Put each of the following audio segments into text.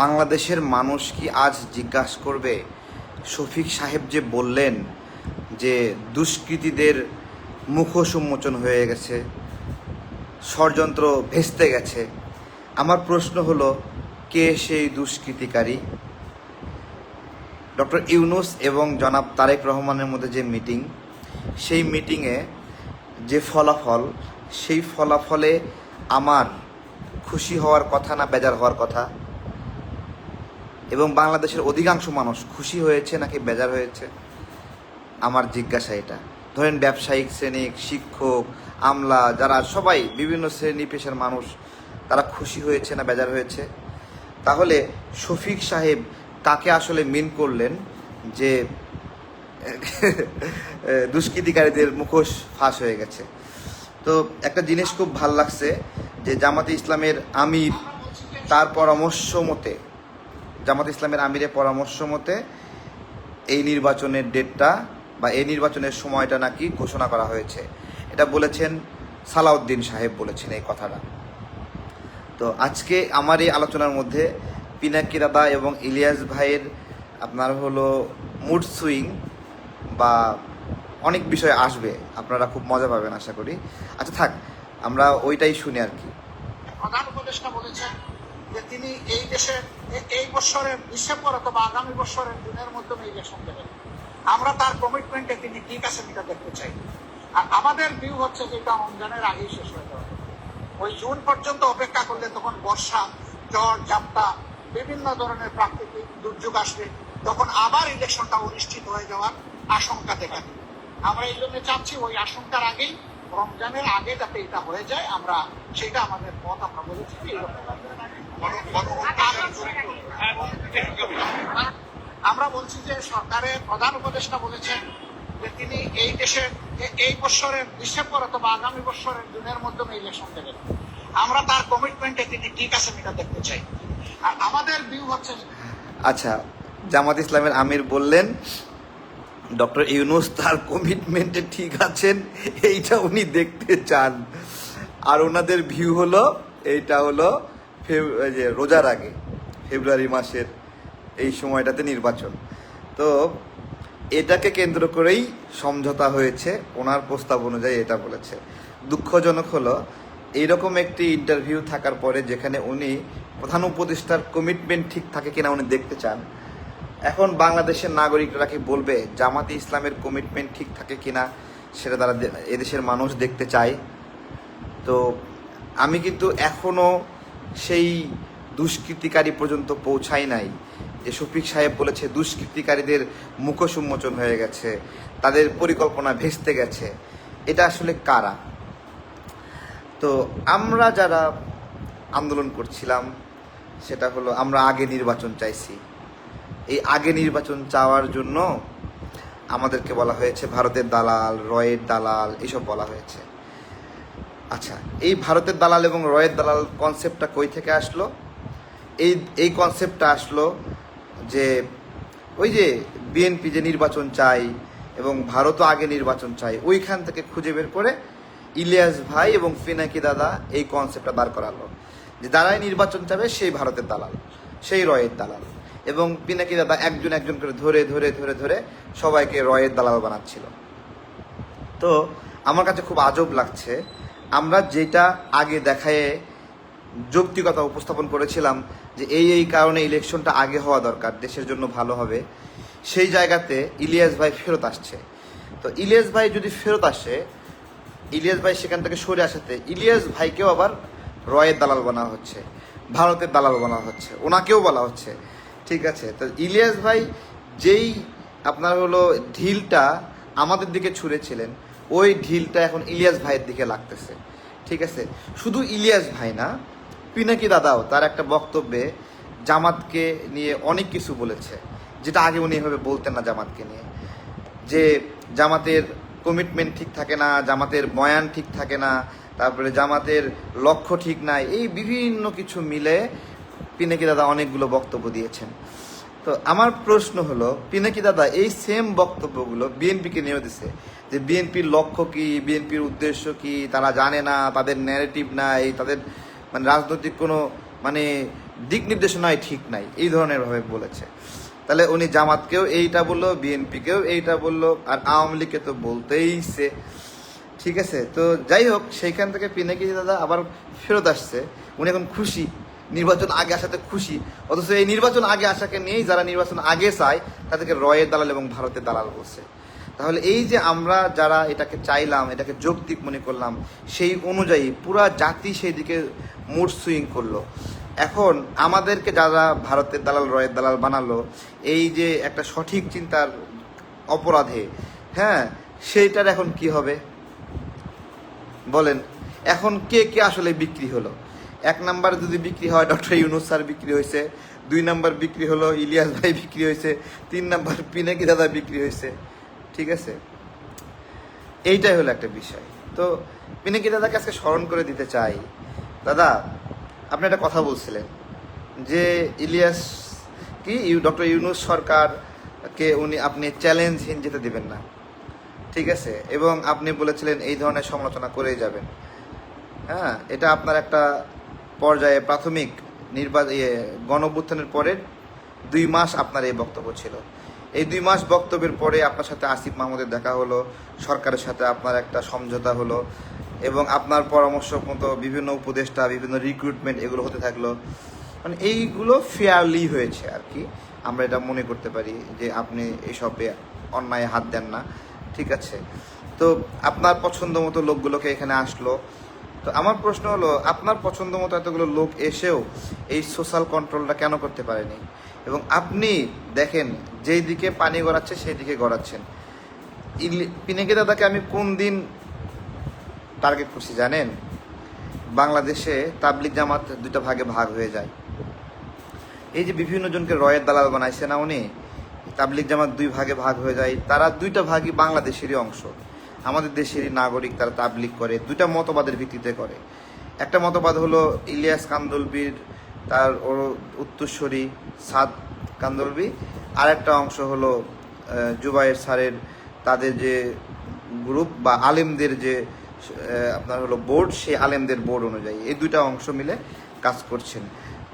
বাংলাদেশের মানুষ কি আজ জিজ্ঞাসা করবে? শফিক সাহেব যে বললেন যে দুষ্কৃতীদের মুখোশ উন্মোচন হয়ে গেছে, ষড়যন্ত্র ভেস্তে গেছে, আমার প্রশ্ন হলো, কে সেই দুষ্কৃতিকারী? ডক্টর ইউনুস এবং জনাব তারেক রহমানের মধ্যে যে মিটিং, সেই মিটিংয়ে যে ফলাফল, সেই ফলাফলে আমার খুশি হওয়ার কথা না বেজার হওয়ার কথা? এবং বাংলাদেশের অধিকাংশ মানুষ খুশি হয়েছে নাকি বেজার হয়েছে? আমার জিজ্ঞাসা এটা। ধরেন ব্যবসায়িক শ্রেণি, শিক্ষক, আমলা, যারা সবাই বিভিন্ন শ্রেণি পেশার মানুষ, তারা খুশি হয়েছে না বেজার হয়েছে? তাহলে শফিক সাহেব কাকে আসলে মিন করলেন যে, দুষ্কৃতিকারীদের মুখোশ ফাঁস হয়ে গেছে? তো একটা জিনিস খুব ভালো লাগছে যে জামাতে ইসলামের আমির তার পরামর্শ মতে জামাত ইসলামের আমিরের পরামর্শ মতে, এই নির্বাচনের ডেটটা বা এই নির্বাচনের সময়টা নাকি ঘোষণা করা হয়েছে। এটা বলেছেন সালাউদ্দিন সাহেব বলেছেন এই কথাটা। তো আজকে আমার এই আলোচনার মধ্যে পিনাকি দাদা এবং ইলিয়াস ভাইয়ের আপনার হলো মুড সুইং বা অনেক বিষয় আসবে, আপনারা খুব মজা পাবেন আশা করি। আচ্ছা থাক, আমরা ওইটাই শুনি আর কি। প্রধান উপদেষ্টা বলেছেন যে তিনি এই দেশের এ- এই বছরের ডিসেম্বর অথবা আগামী বছরের দিনের মাধ্যমে ইলেকশন দেবেন আমরা তার কমিটমেন্টে তিনি ঠিক আছে এটা দেখতে চাই। আর আমাদের ভিউ হচ্ছে যে এটা রমজানের আগেই শেষ হয়ে যাবে। ওই জুন পর্যন্ত অপেক্ষা করলে তখন বর্ষা, ঝড়, ঝাপটা, বিভিন্ন ধরনের প্রাকৃতিক দুর্যোগ আসবে। তখন আবার ইলেকশনটা অনুষ্ঠিত হয়ে যাওয়ার আশঙ্কা দেখা দিবে। আমরা এই জন্য চাচ্ছি ওই আশঙ্কার আগেই, রমজানের আগে যাতে এটা হয়ে যায়, আমরা সেটা আমাদের পথ, আমরা বলেছি এরকম আমরা বলছি যে সরকারের প্রধান উপদেষ্টা বলেছেন যে তিনি এই দেশের এই বছরের ডিসেম্বর অথবা আগামী বছরের জুনের মাধ্যমে ইলেকশন দেবেন। আমরা তার কমিটমেন্টে তিনি ঠিক আছে এটা দেখতে চাই। আর আমাদের ভিউ হচ্ছে আচ্ছা জামাত ইসলামের আমির বললেন, ডক্টর ইউনুস তার কমিটমেন্টে ঠিক আছেন, এইটা উনি দেখতে চান। আর ওনাদের ভিউ হলো, এইটা হলো ফেব- যে রোজার আগে, ফেব্রুয়ারি মাসের এই সময়টাতে নির্বাচন। তো এটাকে কেন্দ্র করেই সমঝোতা হয়েছে, ওনার প্রস্তাব অনুযায়ী এটা বলেছে। দুঃখজনক হলো, এইরকম একটি ইন্টারভিউ থাকার পরে যেখানে উনি প্রধান উপদেষ্টার কমিটমেন্ট ঠিক থাকে কিনা উনি দেখতে চান, এখন বাংলাদেশের নাগরিকরা কি বলবে, জামাতে ইসলামের কমিটমেন্ট ঠিক থাকে কিনা সেটা তারা এদেশের মানুষ দেখতে চায়। তো আমি কিন্তু এখনও সেই দুষ্কৃতিকারী পর্যন্ত পৌঁছায় নাই। যে শফিক সাহেব বলেছে, দুষ্কৃতিকারীদের মুখোশ উন্মোচন হয়ে গেছে, তাদের পরিকল্পনা ভেস্তে গেছে। এটা আসলে কারা? তো আমরা যারা আন্দোলন করছিলাম, সেটা হলো আমরা আগে নির্বাচন চাইছি। এই আগে নির্বাচন চাওয়ার জন্য আমাদেরকে বলা হয়েছে, ভারতের দালাল, রয়ের দালাল, এসব বলা হয়েছে। আচ্ছা এই ভারতের দালাল এবং রয়ের দালাল কনসেপ্টটা কই থেকে আসলো? এই এই কনসেপ্টটা আসলো যে, ওই যে বিএনপি যে নির্বাচন চাই এবং ভারতও আগে নির্বাচন চাই, ওইখান থেকে খুঁজে বের করে ইলিয়াস ভাই এবং ফিনাকি দাদা এই কনসেপ্টটা দাঁড় করালো। যে যারাই নির্বাচন চাবে সেই ভারতের দালাল, সেই রয়ের দালাল এবং পিনাকি দাদা একজন একজন করে ধরে ধরে ধরে ধরে সবাইকে রয়ের দালাল বানাচ্ছিল। তো আমার কাছে খুব আজব লাগছে আমরা যেটা আগে দেখায় যৌক্তিকতা উপস্থাপন করেছিলাম যে এই এই কারণে ইলেকশনটা আগে হওয়া দরকার, দেশের জন্য ভালো হবে, সেই জায়গাতে ইলিয়াস ভাই ফেরত আসছে। তো ইলিয়াস ভাই যদি ফেরত আসে, ইলিয়াস ভাই সেখান থেকে সরে আসাতে ইলিয়াস ভাইকেও আবার রয়ের দালাল বানা হচ্ছে, ভারতের দালাল বানা হচ্ছে, ওনাকেও বলা হচ্ছে, ঠিক আছে? তো ইলিয়াস ভাই যেই আপনার হলো ঢিলটা আমাদের দিকে ছুঁড়েছিলেন ওই ঢিলটা এখন ইলিয়াস ভাইয়ের দিকে লাগতেছে। ঠিক আছে? শুধু ইলিয়াস ভাই না, পিনাকি দাদাও তার একটা বক্তব্যে জামাতকে নিয়ে অনেক কিছু বলেছে, যেটা আগে উনি এভাবে বলতেন না জামাতকে নিয়ে। যে জামাতের কমিটমেন্ট ঠিক থাকে না, জামাতের বয়ান ঠিক থাকে না, তারপরে জামাতের লক্ষ্য ঠিক নাই, এই বিভিন্ন কিছু মিলে পিনাকি দাদা অনেকগুলো বক্তব্য দিয়েছেন। তো আমার প্রশ্ন হলো, পিনাকি দাদা, এই সেম বক্তব্যগুলো বিএনপিকে নিয়েও দিছে, যে বিএনপির লক্ষ্য কি বিএনপির উদ্দেশ্য কি, তারা জানে না, তাদের ন্যারেটিভ নাই, তাদের মানে রাজনৈতিক কোনো মানে দিক নির্দেশনায় ঠিক নাই, এই ধরনের ভাবে বলেছে। তাহলে উনি জামাতকেও এইটা বলল বিএনপিকেও এইটা বলল, আর আওয়ামী লীগকে তো বলতেইছে ঠিক আছে? তো যাই হোক, সেইখান থেকে পিনাকি দাদা আবার ফেরত আসছে, উনি এখন খুশি। নির্বাচন আগে আসাতে খুশি। অথচ এই নির্বাচন আগে আসাকে নিয়েই যারা নির্বাচন আগে চায়, তাদেরকে রয়ের দালাল এবং ভারতের দালাল বলছে। তাহলে এই যে আমরা যারা এটাকে চাইলাম, এটাকে যৌক্তিক মনে করলাম, সেই অনুযায়ী পুরা জাতি সেই দিকে মুড সুইং করল। এখন আমাদেরকে যারা ভারতের দালাল, রয়ের দালাল বানালো, এই যে একটা সঠিক চিন্তার অপরাধে হ্যাঁ সেইটার এখন কি হবে? বলেন, এখন কে কে আসলে বিক্রি হলো? এক নাম্বার যদি বিক্রি হয়, ডক্টর ইউনুস স্যার বিক্রি হয়েছে। দুই নাম্বার বিক্রি হলো, ইলিয়াস ভাই বিক্রি হয়েছে। তিন নাম্বার পিনাকি দাদা বিক্রি হয়েছে। ঠিক আছে? এইটাই হলো একটা বিষয়। তো পিনাকি দাদাকে আজকে স্মরণ করে দিতে চাই। দাদা, আপনি একটা কথা বলছিলেন যে ইলিয়াস কি? ইউ ডক্টর ইউনুস সরকারকে উনি আপনি চ্যালেঞ্জহীন যেতে দেবেন না। ঠিক আছে? এবং আপনি বলেছিলেন এই ধরনের সমালোচনা করেই যাবেন। হ্যাঁ এটা আপনার একটা পর্যায়ে প্রাথমিক নির্বাচন গণভ্যুত্থানের পরে দুই মাস আপনার এই বক্তব্য ছিল। এই দুই মাস বক্তব্যের পরে আপনার সাথে আসিফ মাহমুদের দেখা হলো, সরকারের সাথে আপনার একটা সমঝোতা হলো এবং আপনার পরামর্শ মতো বিভিন্ন উপদেষ্টা, বিভিন্ন রিক্রুটমেন্ট এগুলো হতে থাকল। মানে এইগুলো ফেয়ারলি হয়েছে আর কি। আমরা এটা মনে করতে পারি যে আপনি এইসবে অন্যায় হাত দেন না। ঠিক আছে। তো আপনার পছন্দ মতো লোকগুলোকে এখানে আসলো। তো আমার প্রশ্ন হলো, আপনার পছন্দ মতো এতগুলো লোক এসেও এই সোশ্যাল কন্ট্রোলটা কেন করতে পারেনি? এবং আপনি দেখেন, যেই দিকে পানি গড়াচ্ছে, সেই দিকে গড়াচ্ছেন। পিনাকি দাদাকে আমি কোন দিন টার্গেট করছি জানেন? বাংলাদেশে তাবলিক জামাত দুটো ভাগে ভাগ হয়ে যায়। এই যে বিভিন্ন জনকে রয়ের দালাল বানাইছে না উনি? তাবলিক জামাত দুই ভাগে ভাগ হয়ে যায়। তারা দুইটা ভাগই বাংলাদেশেরই অংশ। আমাদের দেশেরই নাগরিক তারা তাবলিক করে, দুইটা মতবাদের ভিত্তিতে করে। একটা মতবাদ হলো ইলিয়াস কান্দলবির, তার ওর উত্তরস্বরী সাদ কান্দলবি আর একটা অংশ হলো জুবাইর স্যারের তাদের যে গ্রুপ বা আলেমদের যে আপনার হলো বোর্ড সেই আলেমদের বোর্ড অনুযায়ী এই দুইটা অংশ মিলে কাজ করছেন।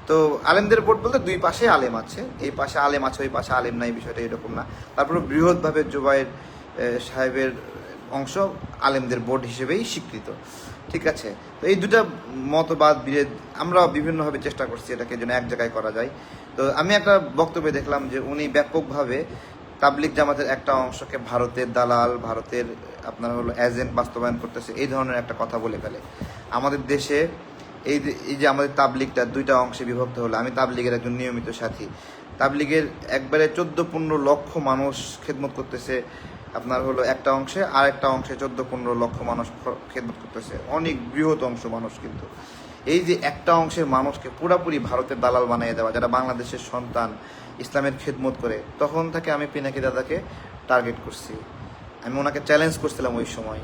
তো আলেমদের বোর্ড বলতে দুই পাশে আলেম আছে, এই পাশে আলেম আছে, ওই পাশে আলেম নাই, বিষয়টা এরকম না। তারপরে বৃহৎভাবে জুবাইর সাহেবের অংশ আলেমদের বোর্ড হিসেবেই স্বীকৃত। ঠিক আছে? তো এই দুটা মতবাদ, বিরোধ আমরা বিভিন্নভাবে চেষ্টা করছি এটাকে যেন এক জায়গায় করা যায়। তো আমি একটা বক্তব্যে দেখলাম যে উনি ব্যাপকভাবে তাবলিক জামাতের একটা অংশকে ভারতের দালাল, ভারতের আপনার হলো এজেন্ট বাস্তবায়ন করতেছে, এই ধরনের একটা কথা বলে ফেলে। আমাদের দেশে এই এই যে আমাদের তাবলিগটা দুইটা অংশে বিভক্ত হলো, আমি তাবলিগের একজন নিয়মিত সাথী। তাবলিগের একবারে চোদ্দ পনেরো লক্ষ মানুষ খেদমত করতেছে আপনার হলো একটা অংশে আর একটা অংশে চোদ্দ, পনেরো লক্ষ মানুষ খেদমত করতেছে। অনেক বৃহৎ অংশ মানুষ কিন্তু। এই যে একটা অংশের মানুষকে পুরাপুরি ভারতের দালাল বানিয়ে দেওয়া, যারা বাংলাদেশের সন্তান, ইসলামের খেদমত করে, তখন থেকে আমি পিনাকি দাদাকে টার্গেট করছি। আমি ওনাকে চ্যালেঞ্জ করছিলাম ওই সময়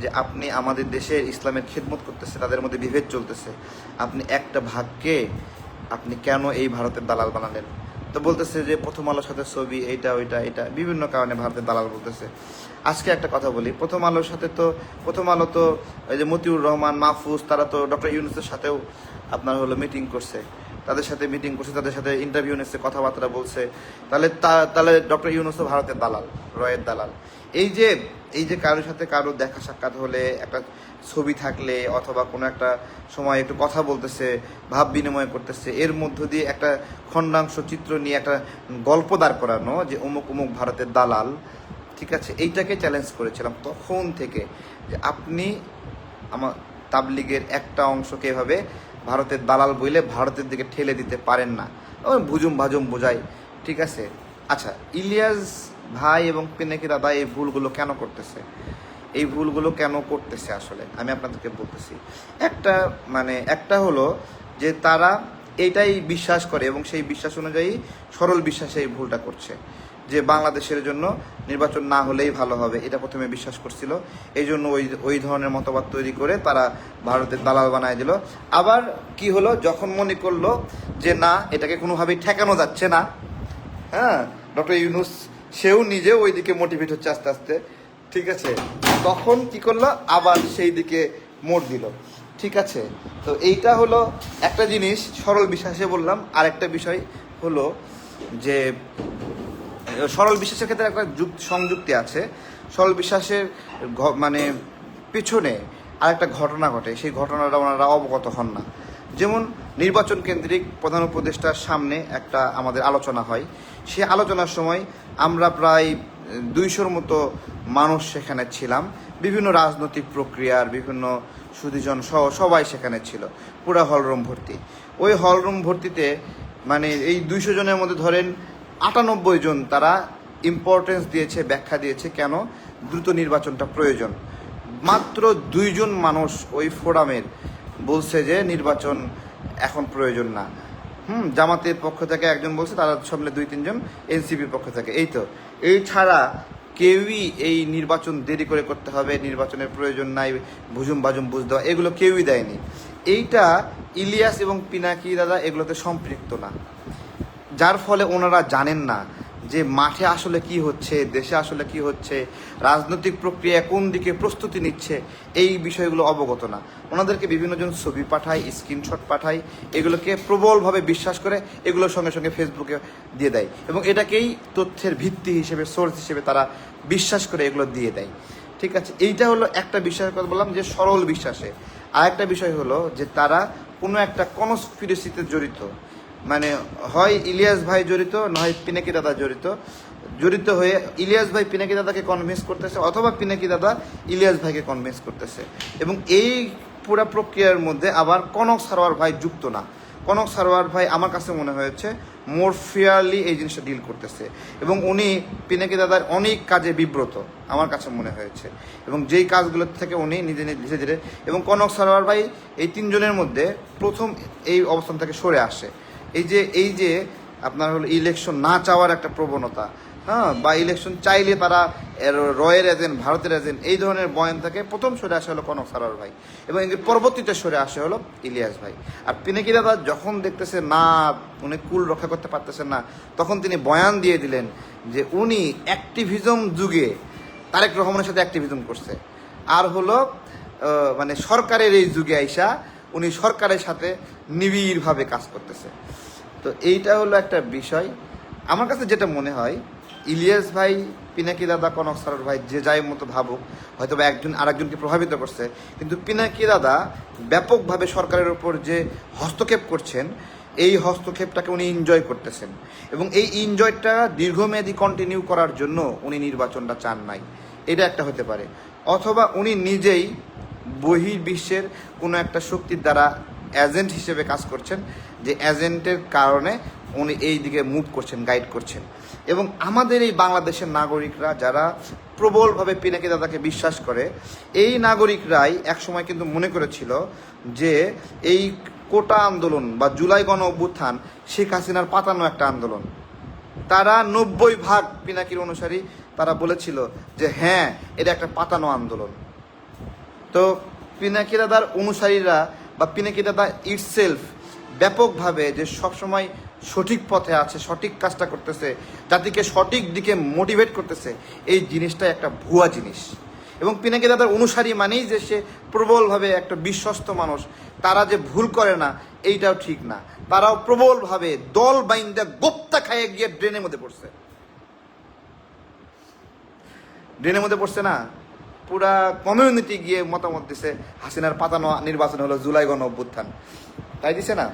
যে আপনি আমাদের দেশের ইসলামের খেদমত করতেছে, তাদের মধ্যে বিভেদ চলতেছে। আপনি একটা ভাগকে আপনি কেন এই ভারতের দালাল বানালেন? তো বলতেছে যে প্রথম আলোর সাথে ছবি, এইটা, ওইটা এটা বিভিন্ন কারণে ভারতের দালাল বলতেছে। আজকে একটা কথা বলি, প্রথম আলোর সাথে তো, প্রথম আলো তো ওই যে মতিউর রহমান, মাহফুজ, তারা তো ডক্টর ইউনুসের সাথেও আপনার হলো মিটিং করছে। তাদের সাথে মিটিং করছে, তাদের সাথে ইন্টারভিউ নিচ্ছে, কথাবার্তা বলছে। তাহলে তাহলে ডক্টর ইউনুস তো ভারতের দালাল, রয়ের দালাল। এই যে এই যে কারোর সাথে কারও দেখা সাক্ষাৎ হলে একটা ছবি থাকলে অথবা কোনো একটা সময় একটু কথা বলতেছে, ভাব বিনিময় করতেছে, এর মধ্য দিয়ে একটা খণ্ডাংশ চিত্র নিয়ে একটা গল্প দাঁড় করানো যে অমুক অমুক ভারতের দালাল, ঠিক আছে? এইটাকে চ্যালেঞ্জ করেছিলাম তখন থেকে যে আপনি আমার তাবলিগের একটা অংশকে এভাবে ভারতের দালাল বইলে ভারতের দিকে ঠেলে দিতে পারেন না। ভুজুম ভাজুম বোঝাই, ঠিক আছে? আচ্ছা ইলিয়াস ভাই এবং পিনাকি দাদা এই ভুলগুলো কেন করতেছে? এই ভুলগুলো কেন করতেছে আসলে? আমি আপনাদেরকে বলতেছি। একটা মানে একটা হলো যে তারা এইটাই বিশ্বাস করে এবং সেই বিশ্বাস অনুযায়ী সরল বিশ্বাসে এই ভুলটা করছে। যে বাংলাদেশের জন্য নির্বাচন না হলেই ভালো হবে, এটা প্রথমে বিশ্বাস করছিল। এই জন্য ওই ওই ধরনের মতবাদ তৈরি করে তারা ভারতের দালাল বানায় দিল। আবার কি হলো? যখন মনে করল যে না, এটাকে কোনোভাবেই ঠেকানো যাচ্ছে না হ্যাঁ? ডক্টর ইউনুস সেও নিজেও ওই দিকে মোটিভেট হচ্ছে আস্তে আস্তে। ঠিক আছে? তখন কি করল? আবার সেই দিকে মোড় দিল। ঠিক আছে? তো এইটা হলো একটা জিনিস, সরল বিশ্বাসে বললাম। আর একটা বিষয় হলো যে, সরল বিশ্বাসের ক্ষেত্রে একটা যুক্ত, সংযুক্তি আছে। সরল বিশ্বাসের মানে পেছনে আরেকটা ঘটনা ঘটে। সেই ঘটনাটা ওনারা অবগত হন না। যেমন নির্বাচন কেন্দ্রিক প্রধান উপদেষ্টার সামনে একটা আমাদের আলোচনা হয়। সেই আলোচনার সময় আমরা প্রায় দুইশোর মতো মানুষ সেখানে ছিলাম। বিভিন্ন রাজনৈতিক প্রক্রিয়ার, বিভিন্ন সুদীজন সহ সবাই সেখানে ছিল, পুরো হলরুম ভর্তি। ওই হলরুম ভর্তিতে মানে এই দুইশো জনের মধ্যে ধরেন আটানব্বই জন তারা ইম্পর্টেন্স দিয়েছে, ব্যাখ্যা দিয়েছে কেন? দ্রুত নির্বাচনটা প্রয়োজন। মাত্র দুইজন মানুষ ওই ফোরামের বলছে যে নির্বাচন এখন প্রয়োজন না। হুম, জামাতের পক্ষ থেকে একজন বলছে, তারা সব মিলে দুই, তিনজন এনসিপির পক্ষ থেকে। এই তো। এই ছাড়া কেউই এই নির্বাচন দেরি করে করতে হবে, নির্বাচনের প্রয়োজন নাই, ভুজুম বাজুম বুঝ দেওয়া, এগুলো কেউই দেয়নি। এইটা ইলিয়াস এবং পিনাকি দাদা এগুলোতে সম্পৃক্ত না। যার ফলে ওনারা জানেন না যে মাঠে আসলে কি হচ্ছে, দেশে আসলে কি হচ্ছে, রাজনৈতিক প্রক্রিয়া কোন দিকে প্রস্তুতি নিচ্ছে, এই বিষয়গুলো অবগত না। ওনাদেরকে বিভিন্ন জন ছবি পাঠায় স্ক্রিনশট পাঠায়, এগুলোকে প্রবলভাবে বিশ্বাস করে, এগুলোর সঙ্গে সঙ্গে ফেসবুকে দিয়ে দেয় এবং এটাকেই তথ্যের ভিত্তি হিসেবে সোর্স হিসেবে তারা বিশ্বাস করে এগুলো দিয়ে দেয়। ঠিক আছে, এইটা হলো একটা বিশ্বাসের কথা বললাম যে সরল বিশ্বাসে। আরেকটা বিষয় হলো যে তারা কোনো একটা কনস্পিরেসিতে জড়িত। মানে হয় ইলিয়াস ভাই জড়িত নয় পিনাকি দাদা জড়িত। জড়িত হয়ে ইলিয়াস ভাই পিনাকি দাদাকে কনভিন্স করতেছে, অথবা পিনাকি দাদা ইলিয়াস ভাইকে কনভিন্স করতেছে। এবং এই পুরা প্রক্রিয়ার মধ্যে আবার কনক সারোয়ার ভাই যুক্ত না। কনক সারোয়ার ভাই আমার কাছে মনে হয়েছে মোর ফেয়ারলি এই জিনিসটা ডিল করতেছে। এবং উনি পিনাকি দাদার অনেক কাজে বিব্রত, আমার কাছে মনে হয়েছে। এবং যেই কাজগুলোর থেকে উনি নিজে নিজে ধীরে ধীরে, এবং কনক সারোয়ার ভাই এই তিনজনের মধ্যে প্রথম এই অবস্থান থেকে সরে আসে। এই যে এই যে আপনার হলো ইলেকশন না চাওয়ার একটা প্রবণতা হ্যাঁ বা ইলেকশন চাইলে তারা রয়ের এজেন্ট ভারতের এজেন্ট এই ধরনের বয়ান থেকে প্রথম সরে আসে হলো কনক সারার ভাই এবং পরবর্তীতে সরে আসে হলো ইলিয়াস ভাই। আর পিনাকি দাদা, যখন দেখতেছে না, উনি কুল রক্ষা করতে পারতেছেন না, তখন তিনি বয়ান দিয়ে দিলেন যে উনি অ্যাক্টিভিজম যুগে তারেক রহমানের সাথে অ্যাক্টিভিজম করছে। আর হলো মানে সরকারের এই যুগে আইসা উনি সরকারের সাথে নিবিড়ভাবে কাজ করতেছে। তো এইটা হলো একটা বিষয়। আমার কাছে যেটা মনে হয়, ইলিয়াস ভাই, পিনাকি দাদা, কনক সারর ভাই, যে যাই মতো ভাবুক হয়তো বা একজন আরেকজনকে প্রভাবিত করছে। কিন্তু পিনাকি দাদা ব্যাপকভাবে সরকারের উপর যে হস্তক্ষেপ করছেন, এই হস্তক্ষেপটাকে উনি এনজয় করতেছেন। এবং এই এনজয়টা দীর্ঘমেয়াদী কন্টিনিউ করার জন্য উনি নির্বাচনটা চান নাই। এটা একটা হতে পারে। অথবা উনি নিজেই বহির্বিশ্বের কোনো একটা শক্তির দ্বারা এজেন্ট হিসেবে কাজ করছেন, যে এজেন্টের কারণে উনি এই দিকে মুভ করছেন গাইড করছেন। এবং আমাদের এই বাংলাদেশের নাগরিকরা যারা প্রবলভাবে পিনাকি দাদাকে বিশ্বাস করে, এই নাগরিকরাই একসময় কিন্তু মনে করেছিল যে এই কোটা আন্দোলন বা জুলাই গণ অভ্যুত্থান শেখ হাসিনার পাতানো একটা আন্দোলন। তারা নব্বই ভাগ পিনাকির অনুসারী তারা বলেছিল যে হ্যাঁ এটা একটা পাতানো আন্দোলন। তো পিনাকি দাদার অনুসারীরা বা পিনাকি দাদা ইটসেলফ ব্যাপকভাবে যে সবসময় সঠিক পথে আছে, সঠিক কাজটা করতেছে, জাতিকে সঠিক দিকে মোটিভেট করতেছে, এই জিনিসটা একটা ভুয়া জিনিস। এবং পিনাকি দাদার অনুসারী মানেই যে সে প্রবলভাবে একটা বিশ্বস্ত মানুষ, তারা যে ভুল করে না, এইটাও ঠিক না। তারাও প্রবলভাবে দল বাইন্দা গোপ্তা খাইয়ে গিয়ে ড্রেনের মধ্যে পড়ছে। ড্রেনের মধ্যে পড়ছে না? পুরা কমিউনিটি গিয়ে মতামত দিছে, হাসিনার পাতানো নির্বাচন হলো জুলাই গণ অভ্যুত্থান। তাই দিছে না?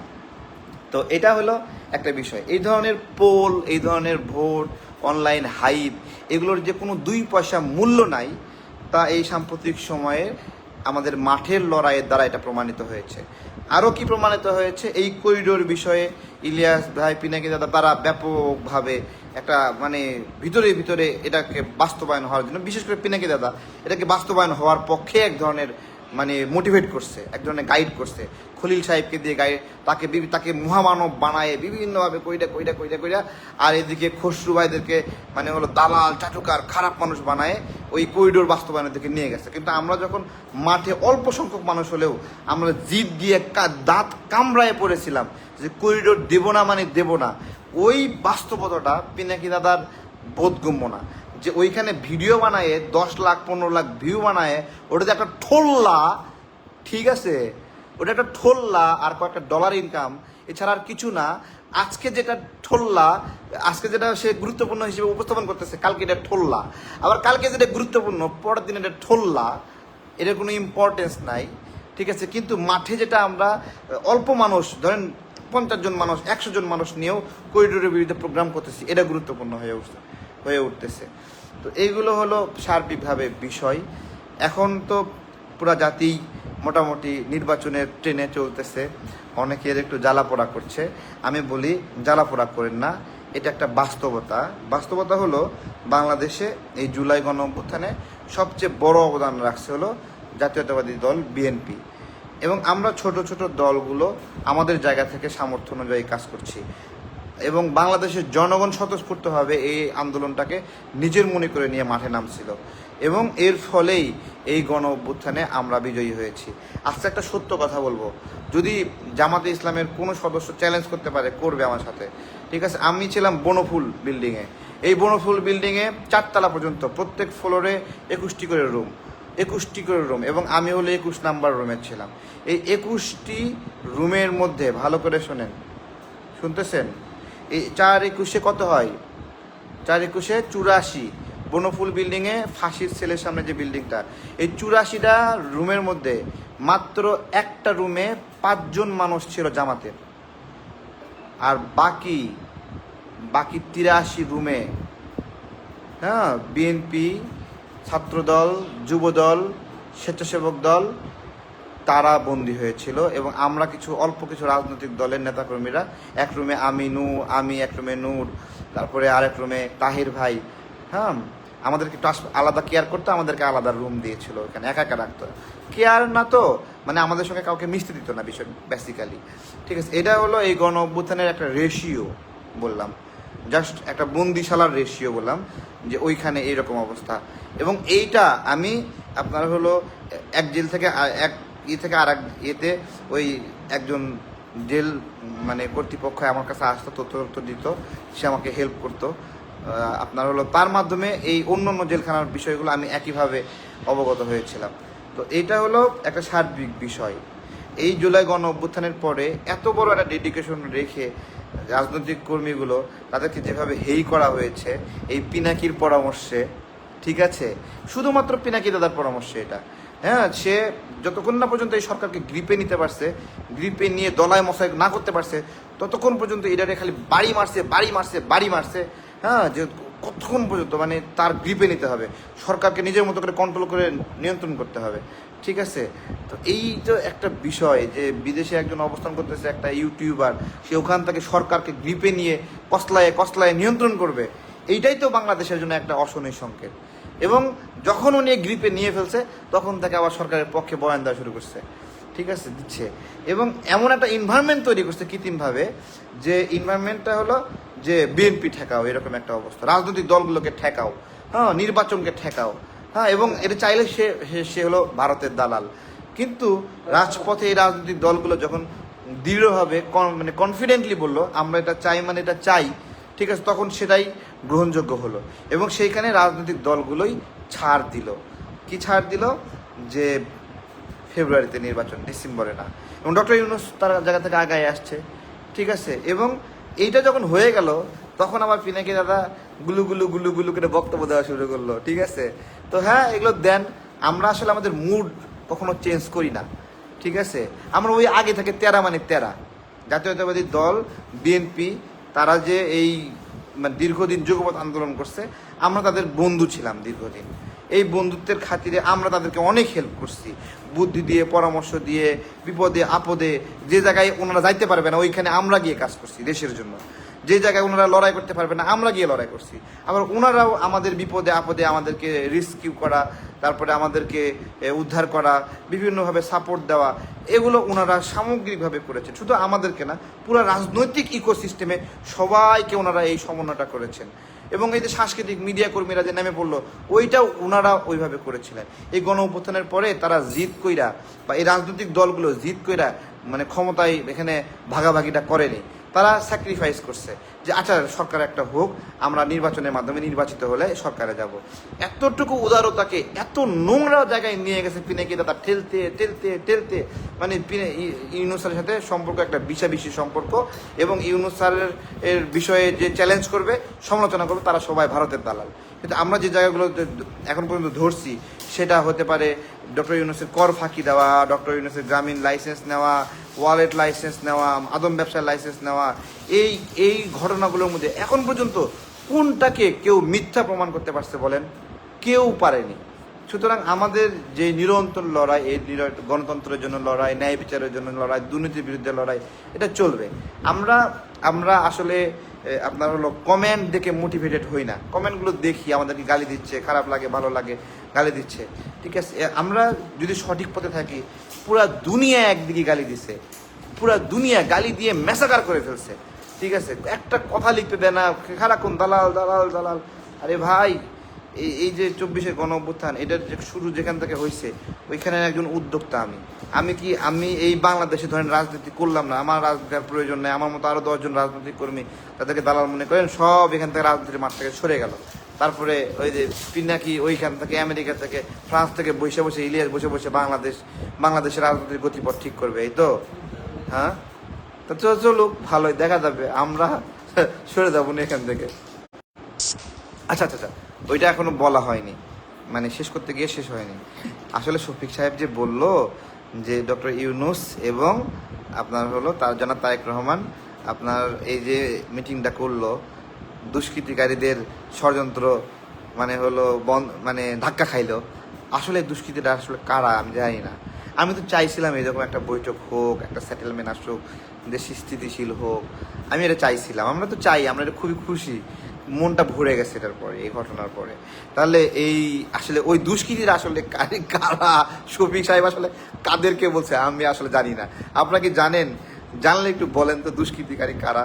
তো এটা হলো একটা বিষয়। এই ধরনের পোল, এই ধরনের ভোট অনলাইন হাইপ এগুলোর যে কোনো দুই পয়সা মূল্য নাই, তা এই সাম্প্রতিক সময়ে আমাদের মাঠের লড়াইয়ের দ্বারা এটা প্রমাণিত হয়েছে। আরও কি প্রমাণিত হয়েছে? এই করিডোর বিষয়ে ইলিয়াস ভাই, পিনাকি দাদা, তারা ব্যাপকভাবে একটা মানে ভিতরে ভিতরে এটাকে বাস্তবায়ন হওয়ার জন্য, বিশেষ করে পিনাকি দাদা, এটাকে বাস্তবায়ন হওয়ার পক্ষে এক ধরনের মানে মোটিভেট করছে, এক ধরনের গাইড করছে। খলিল সাহেবকে দিয়ে গাইড তাকে তাকে মহামানব বানায় বিভিন্নভাবে কইটা কইটা কইটা কইটা আর এদিকে খসরু ভাইদেরকে মানে হলো দালাল, চাটুকার, খারাপ মানুষ বানায় ওই করিডোর বাস্তবায়নের দিকে নিয়ে গেছে। কিন্তু আমরা যখন মাঠে অল্প সংখ্যক মানুষ হলেও আমরা জিদ দিয়ে দাঁত কামড়ায় পড়েছিলাম যে করিডোর দেব না মানে দেব না, ওই বাস্তবতাটা পিনাকি দাদার বোধগম্য না। যে ওইখানে ভিডিও বানায়, দশ লাখ, পনেরো লাখ ভিউ বানায়, ওটাতে একটা ঠোল্লা, ঠিক আছে? ওটা একটা ঠোল্লা আর কয়েকটা ডলার ইনকাম এছাড়া আর কিছু না। আজকে যেটা ঠোল্লা, আজকে যেটা সে গুরুত্বপূর্ণ হিসেবে উপস্থাপন করতেছে, কালকে এটা ঠোল্লা। আবার কালকে যেটা গুরুত্বপূর্ণ, পরের দিন এটা ঠোল্লা। এটার কোনো ইম্পর্টেন্স নাই, ঠিক আছে? কিন্তু মাঠে যেটা আমরা, অল্প মানুষ, ধরেন পঞ্চাশ জন মানুষ, একশো জন মানুষ নিয়েও করিডোরের বিরুদ্ধে প্রোগ্রাম করতেছি। এটা গুরুত্বপূর্ণ হয়ে উঠছে, হয়ে উঠতেছে। তো এইগুলো হলো সার্বিকভাবে বিষয়। এখন তো পুরা জাতি মোটামুটি নির্বাচনের ট্রেনে চলতেছে। অনেকের একটু জ্বালাপোড়া করছে। আমি বলি, জ্বালাপোড়া করেন না। এটা একটা বাস্তবতা। বাস্তবতা হলো, বাংলাদেশে এই জুলাই গণ অভ্যুত্থানে সবচেয়ে বড় অবদান রাখছে হলো জাতীয়তাবাদী দল বিএনপি। এবং আমরা ছোট ছোট দলগুলো আমাদের জায়গা থেকে সামর্থ্য অনুযায়ী কাজ করছি। এবং বাংলাদেশের জনগণ স্বতঃস্ফূর্তভাবে এই আন্দোলনটাকে নিজের মনে করে নিয়ে মাঠে নামছিল। এবং এর ফলেই এই গণ অভ্যুত্থানে আমরা বিজয়ী হয়েছি। আজকে একটা সত্য কথা বলব। যদি জামাতে ইসলামের কোনো সদস্য চ্যালেঞ্জ করতে পারে, করবে আমার সাথে। ঠিক আছে, আমি ছিলাম বনফুল বিল্ডিংয়ে এই বনফুল বিল্ডিংয়ে চারতলা পর্যন্ত প্রত্যেক ফ্লোরে একুশটি করে রুম একুশটি করে রুম, এবং আমি হলো একুশ নাম্বার রুমে ছিলাম। এই একুশটি রুমের মধ্যে, ভালো করে শোনেন, শুনতেছেন? এই চার একুশে কত হয়? চার একুশে চুরাশি। বনফুল বিল্ডিংয়ে ফাঁসির সেলের সামনে যে বিল্ডিংটা, এই চুরাশিটা রুমের মধ্যে মাত্র একটা রুমে পাঁচজন মানুষ ছিল জামাতের। আর বাকি বাকি তিরাশি রুমে হ্যাঁ বিএনপি ছাত্রদল, যুবদল, স্বেচ্ছাসেবক দল, তারা বন্দী হয়েছিল এবং আমরা কিছু, অল্প কিছু রাজনৈতিক দলের নেতাকর্মীরা, এক রুমে আমি নু আমি, এক রুমে নূর, তারপরে আরেক রুমে তাহির ভাই হ্যাঁ? আমাদেরকে আলাদা কেয়ার করতো, আমাদেরকে আলাদা রুম দিয়েছিল এখানে একা একা রাখতো। কেয়ার না তো মানে আমাদের সঙ্গে কাউকে মিশতে দিত না, বিষয় বেসিক্যালি ঠিক আছে, এটা হলো এই গণ অভ্যুত্থানের একটা রেশিও বললাম। জাস্ট একটা বন্দিশালার রেশিও বললাম, যে ওইখানে এইরকম অবস্থা। এবং এইটা আমি আপনার হলো এক জেল থেকে এক ইয়ে থেকে আর এক ইয়েতে ওই একজন জেল মানে কর্তৃপক্ষ আমার কাছে আসতো তথ্য তথ্য দিত, সে আমাকে হেল্প করতো। আপনার হলো তার মাধ্যমে এই অন্য অন্য জেলখানার বিষয়গুলো আমি একইভাবে অবগত হয়েছিলাম। তো এইটা হলো একটা সার্বিক বিষয়। এই জুলাই গণ অভ্যুত্থানের পরে এত বড় একটা ডেডিকেশন রেখে রাজনৈতিক কর্মীগুলো তাদেরকে যেভাবে হেই করা হয়েছে, এই পিনাকির পরামর্শে, ঠিক আছে? শুধুমাত্র পিনাকি দাদার পরামর্শে এটা। হ্যাঁ সে যতক্ষণ না পর্যন্ত এই সরকারকে গ্রিপে নিতে পারছে, গ্রিপে নিয়ে দলায় মশাই না করতে পারছে, ততক্ষণ পর্যন্ত এটারে খালি বাড়ি মারছে বাড়ি মারছে বাড়ি মারছে। হ্যাঁ যে কতক্ষণ পর্যন্ত মানে তার গ্রিপে নিতে হবে? সরকারকে নিজের মতো করে কন্ট্রোল করে নিয়ন্ত্রণ করতে হবে। ঠিক আছে? তো এই তো একটা বিষয় যে বিদেশে একজন অবস্থান করতেছে একটা ইউটিউবার সে ওখান থেকে সরকারকে গ্রিপে নিয়ে কসলায় কসলায় নিয়ন্ত্রণ করবে। এইটাই তো বাংলাদেশের জন্য একটা অশনি সংকেত। এবং যখন উনি গ্রিপে নিয়ে ফেলছে, তখন তাকে আবার সরকারের পক্ষে বয়ান দেওয়া শুরু করছে। ঠিক আছে, দিচ্ছে। এবং এমন একটা ইনভায়রনমেন্ট তৈরি করছে কৃত্রিমভাবে যে ইনভায়রনমেন্টটা হলো যে বিএনপি ঠেকাও, এরকম একটা অবস্থা। রাজনৈতিক দলগুলোকে ঠেকাও হ্যাঁ নির্বাচনকে ঠেকাও হ্যাঁ এবং এটা চাইলে সে, সে- সে হলো ভারতের দালাল। কিন্তু রাজপথে এই রাজনৈতিক দলগুলো যখন দৃঢ়ভাবে মানে কনফিডেন্টলি বলল, আমরা এটা চাই মানে এটা চাই ঠিক আছে, তখন সেটাই গ্রহণযোগ্য হলো। এবং সেইখানে রাজনৈতিক দলগুলোই ছাড় দিল। কি ছাড় দিল? যে ফেব্রুয়ারিতে নির্বাচন, ডিসেম্বরে না। এবং ডক্টর ইউনুস তার জায়গা থেকে আগায় আসছে। ঠিক আছে? এবং এইটা যখন হয়ে গেল, তখন আবার পিনাকি দাদা গুলু গুলু গুলু গুলু করে বক্তব্য দেওয়া শুরু করল। ঠিক আছে? তো হ্যাঁ এগুলো দেন। আমরা আসলে আমাদের মুড কখনো চেঞ্জ করি না। ঠিক আছে? আমরা ওই আগে থাকে তেরা মানে তেরা। জাতীয়তাবাদী দল, বিএনপি, তারা যে এই মানে দীর্ঘদিন যুগপৎ আন্দোলন করছে, আমরা তাদের বন্ধু ছিলাম দীর্ঘদিন। এই বন্ধুত্বের খাতিরে আমরা তাদেরকে অনেক হেল্প করছি। বুদ্ধি দিয়ে, পরামর্শ দিয়ে, বিপদে, আপদে, যে জায়গায় ওনারা যাইতে পারবে না, ওইখানে আমরা গিয়ে কাজ করছি দেশের জন্য। যে জায়গায় ওনারা লড়াই করতে পারবে না, আমরা গিয়ে লড়াই করছি। আবার ওনারাও আমাদের বিপদে, আপদে আমাদেরকে রিস্কিউ করা, তারপরে আমাদেরকে উদ্ধার করা, বিভিন্নভাবে সাপোর্ট দেওয়া, এগুলো ওনারা সামগ্রিকভাবে করেছেন। শুধু আমাদেরকে না, পুরো রাজনৈতিক ইকোসিস্টেমে সবাইকে ওনারা এই সমন্বয়টা করেছেন। এবং এই যে সাংস্কৃতিক মিডিয়া কর্মীরা যে নেমে পড়ল, ওইটাও ওনারা ওইভাবে করেছিলেন। এই গণ অভ্যুত্থানের পরে তারা জিত কইরা বা এই রাজনৈতিক দলগুলো জিত কইরা মানে ক্ষমতায় এখানে ভাগাভাগিটা করেনি। তারা স্যাক্রিফাইস করছে। যে আচ্ছা সরকার একটা হোক, আমরা নির্বাচনের মাধ্যমে নির্বাচিত হলে সরকারে যাব। এতটুকু উদারতাকে, এত নোংরা জায়গায় নিয়ে গেছে পিনাকি দাদা, ঠেলতে ঠেলতে ঠেলতে। মানে পিনে- ই- ইউনুস স্যারের সাথে সম্পর্ক, একটা বিষাবিষি সম্পর্ক, এবং ইউনুসারের এর বিষয়ে যে চ্যালেঞ্জ করবে, সমালোচনা করবে, তারা সবাই ভারতের দালাল। কিন্তু আমরা যে জায়গাগুলো এখন পর্যন্ত ধরছি সেটা হতে পারে ডক্টর ইউনুসের কর ফাঁকি দেওয়া, ডক্টর ইউনুসের গ্রামীণ লাইসেন্স নেওয়া ওয়ালেট লাইসেন্স নেওয়া, আদম ব্যবসার লাইসেন্স নেওয়া, এই এই ঘটনাগুলোর মধ্যে এখন পর্যন্ত কোনটাকে কেউ মিথ্যা প্রমাণ করতে পারছে বলেন? কেউ পারেনি। সুতরাং আমাদের যে নিরন্তর লড়াই, এই গণতন্ত্রের জন্য লড়াই, ন্যায় বিচারের জন্য লড়াই, দুর্নীতির বিরুদ্ধে লড়াই, এটা চলবে। আমরা আমরা আসলে আপনার হলো কমেন্ট দেখে মোটিভেটেড হই না। কমেন্টগুলো দেখি, আমাদেরকে গালি দিচ্ছে, খারাপ লাগে, ভালো লাগে, গালি দিচ্ছে। ঠিক আছে? আমরা যদি সঠিক পথে থাকি, পুরা দুনিয়া একদিকে গালি দিছে। পুরা দুনিয়া গালি দিয়ে মেসাকার করে ফেলছে। ঠিক আছে? একটা কথা লিখতে দেয় না খারাপ দালাল দালাল দালাল। আরে ভাই এই এই যে চব্বিশের গণ অভ্যুত্থান এটার শুরু যেখান থেকে হয়েছে ওইখানে একজন উদ্যোক্তা আমি। আমি কি আমি এই বাংলাদেশে ধরেন রাজনীতি করলাম না, আমার রাজনীতির প্রয়োজন নেই, আমার মতো আরও দশজন রাজনৈতিক কর্মী তাদেরকে দালাল মনে করেন, সব এখান থেকে রাজনীতির মাঠ থেকে সরে গেল। তারপরে ওই যে পিনাকি ওইখান থেকে, আমেরিকা থেকে, ফ্রান্স থেকে বসে বসে, ইলিয়াস বসে বসে বাংলাদেশ বাংলাদেশের রাজনীতির গতিপথ ঠিক করবে, এই তো? হ্যাঁ? তো চল চলুক, ভালোই, দেখা যাবে, আমরা সরে যাব না এখান থেকে। আচ্ছা আচ্ছা আচ্ছা। ওইটা এখনও বলা হয়নি। মানে শেষ করতে গিয়ে শেষ হয়নি। আসলে শফিক সাহেব যে বলল যে ডক্টর ইউনুস এবং আপনার হলো তার জনাব তারেক রহমান, আপনার এই যে মিটিংটা করল, দুষ্কৃতিকারীদের ষড়যন্ত্র মানে হলো বন মানে ধাক্কা খাইলো, আসলে দুষ্কৃতিটা আসলে কারা আমি জানি না। আমি তো চাইছিলাম এরকম একটা বৈঠক হোক, একটা সেটেলমেন্ট আসুক দেশ স্থিতিশীল হোক, আমি এটা চাইছিলাম। আমরা তো চাই, আমরা এটা খুবই খুশি। মনটা ভরে গেছে এটার পরে, এই ঘটনার পরে। তাহলে এই আসলে ওই দুষ্কৃতির আসলে কারে শফিক সাহেব আসলে কাদেরকে বলছে? আমি আসলে জানি না। আপনাকে জানেন? জানলে একটু বলেন তো দুষ্কৃতিকারী কারা?